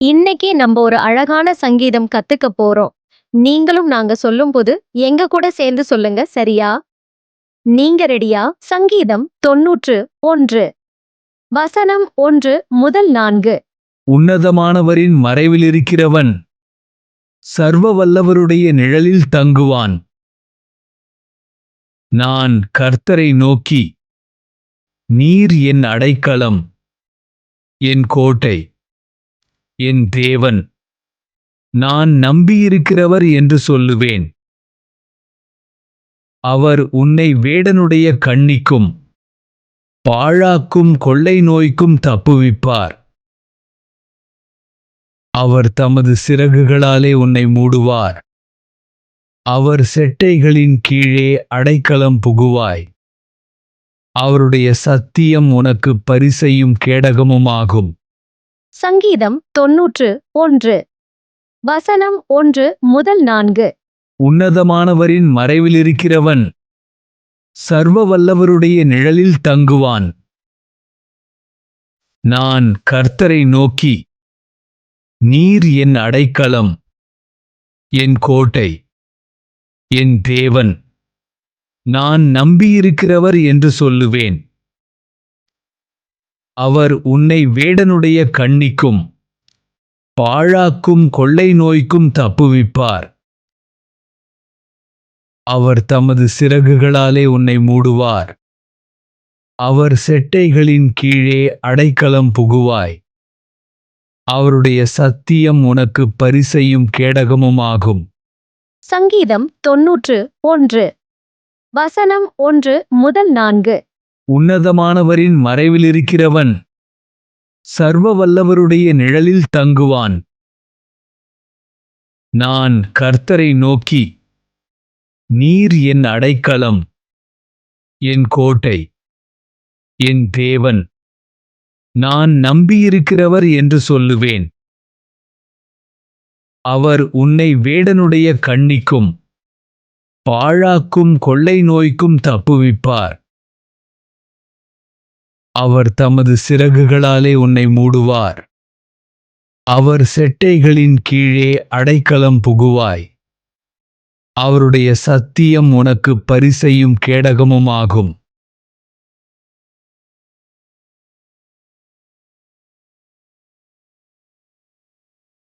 இன்னைக்கு நம்ம ஒரு அழகான சங்கீதம் கத்துக்க போறோம். நீங்களும் நாங்க சொல்லும்போது எங்க கூட சேர்ந்து சொல்லுங்க சரியா? நீங்க ரெடியா? சங்கீதம் தொன்னூற்று ஒன்று. வசனம் ஒன்று முதல் நான்கு. உன்னதமானவரின் மறைவிலிருக்கிறவன் சர்வ வல்லவருடைய நிழலில் தங்குவான். நான் கர்த்தரை நோக்கி நீர் என் அடைக்கலம் என் கோட்டை. என் தேவன் நான் நம்பியிருக்கிறவர் என்று சொல்லுவேன். அவர் உன்னை வேடனுடைய கண்ணிக்கும் பாழாக்கும் கொள்ளை நோய்க்கும் தப்புவிப்பார். அவர் தமது சிறகுகளாலே உன்னை மூடுவார். அவர் செட்டைகளின் கீழே அடைக்கலம் புகுவாய். அவருடைய சத்தியம் உனக்கு பரிசையும் கேடகமுமாகும். சங்கீதம் தொன்னூற்று ஒன்று. வசனம் ஒன்று முதல் நான்கு. உன்னதமானவரின் மறைவிலிருக்கிறவன் சர்வ வல்லவருடைய நிழலில் தங்குவான். நான் கர்த்தரை நோக்கி நீர் என் அடைக்கலம் என் கோட்டை என் தேவன். நான் நம்பியிருக்கிறவர் என்று சொல்லுவேன். அவர் உன்னை வேடனுடைய கண்ணிக்கும் பாழாக்கும் கொள்ளை நோய்க்கும் தப்புவிப்பார். அவர் தமது சிறகுகளாலே உன்னை மூடுவார். அவர் செட்டைகளின் கீழே அடைக்கலம் புகுவாய். அவருடைய சத்தியம் உனக்கு பரிசையும் கேடகமுமாகும். சங்கீதம் தொன்னூற்று ஒன்று. வசனம் ஒன்று முதல் நான்கு. உன்னதமானவரின் மறைவிலிருக்கிறவன் சர்வ வல்லவருடைய நிழலில் தங்குவான். நான் கர்த்தரை நோக்கி நீர் என் அடைக்கலம் என் கோட்டை என் தேவன். நான் நம்பியிருக்கிறவர் என்று சொல்லுவேன். அவர் உன்னை வேடனுடைய கண்ணிக்கும் பாழாக்கும் கொள்ளை நோய்க்கும் தப்புவிப்பார். அவர் தமது சிறகுகளாலே உன்னை மூடுவார். அவர் செட்டைகளின் கீழே அடைக்கலம் புகுவாய். அவருடைய சத்தியம் உனக்கு பரிசையும் கேடகமுமாகும்.